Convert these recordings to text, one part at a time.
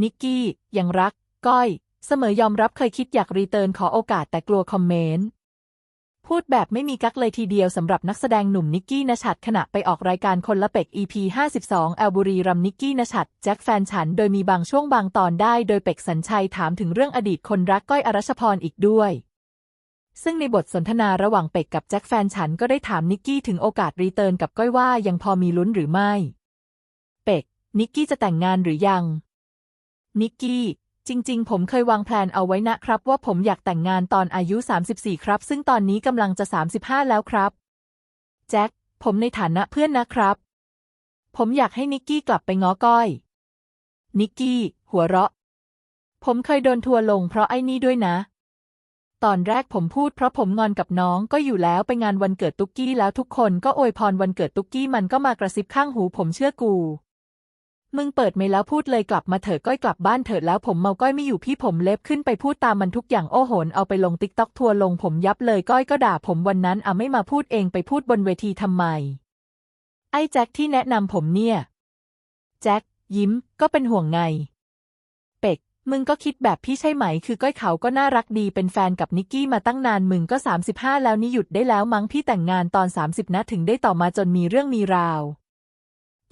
นิกกี้ ยังรัก ก้อย เสมอยอมรับเคยคิดอยากรีเทิร์นขอโอกาสแต่กลัวคอมเมนต์ พูดแบบไม่มีกักเลยทีเดียวสำหรับนักแสดงหนุ่มนิกกี้นชัดขณะไปออกรายการคนละเป็ก EP 52แอลบุรีรัมนิกกี้นชัดแจ็คแฟนฉัน โดยมีบางช่วงบางตอนได้โดยเป็กสัญชัยถามถึงเรื่องอดีตคนรักก้อยอรัชพรอีกด้วยซึ่งในบทสนทนาระหว่างเป็กกับแจ็คแฟนฉันก็ได้ถามนิกกี้ถึงโอกาสรีเทิร์นกับก้อยว่ายังพอมีลุ้นหรือไม่ เป็ก นิกกี้จะแต่งงานหรือยัง นิกกี้ จริง ๆ ผมเคยวางแผนเอาไว้นะครับ ว่าผมอยากแต่งงานตอนอายุ 34 ครับ ซึ่งตอนนี้กำลังจะ 35 แล้วครับ แจ็ค ผมในฐานะเพื่อนนะครับ ผมอยากให้นิกกี้กลับไปง้อก้อย นิกกี้ หัวเราะ ผมเคยโดนทัวลงเพราะไอ้นี่ด้วยนะ ตอนแรกผมพูดเพราะผมงอนกับน้องก็อยู่แล้วไปงานวันเกิดตุ๊กกี้แล้วทุกคนก็อวยพรวันเกิดตุ๊กกี้มันก็มากระซิบข้างหูผมเชื่อกู มึงเปิดไม่แล้วพูดเลยกลับมาเถอะก้อยกลับบ้านเถิดแล้วผมเมาก้อยไม่อยู่พี่ผมเล็บขึ้นไปพูดตามมันทุกอย่างโอ้โหนเอาไปลงติ๊กต็อกทัวร์ลงผมยับเลยก้อยก็ด่าผมวันนั้นอะไม่มาพูดเองไปพูดบนเวทีทำไม ไอ้แจ็คที่แนะนำผมเนี่ย แจ็คยิ้ม ก็เป็นห่วงไง เป็ก มึงก็คิดแบบพี่ใช่ไหม คือก้อยเขาก็น่ารักดีเป็นแฟนกับนิกกี้มาตั้งนานมึงก็ 35 แล้วนี่หยุดได้แล้วมั้งพี่แต่งงานตอน 30 นะถึงได้ต่อมาจนมีเรื่องมีราว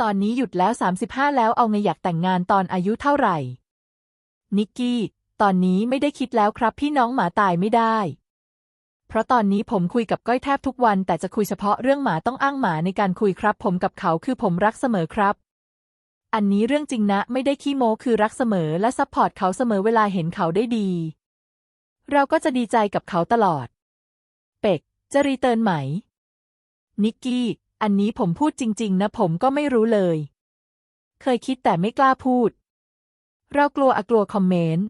ตอนนี้หยุดแล้ว 35 แล้วเอาไงอยากแต่งงานตอนอายุเท่าไหร่ นิกกี้ ตอนนี้ไม่ได้คิดแล้วครับ พี่น้องหมาตายไม่ได้ เพราะตอนนี้ผมคุยกับก้อยแทบทุกวัน แต่จะคุยเฉพาะเรื่องหมาต้องอ้างหมาในการคุยครับ ผมกับเขาคือผมรักเสมอครับ อันนี้เรื่องจริงนะ ไม่ได้ขี้โม้คือรักเสมอและซัพพอร์ตเขาเสมอเวลาเห็นเขาได้ดี เราก็จะดีใจกับเขาตลอด เป็กจะรีเทิร์นไหม นิกกี้ อันนี้ผมพูดจริง ๆ นะผมก็ไม่รู้เลย เคยคิดแต่ไม่กล้าพูด เรากลัวอะกลัวคอมเมนต์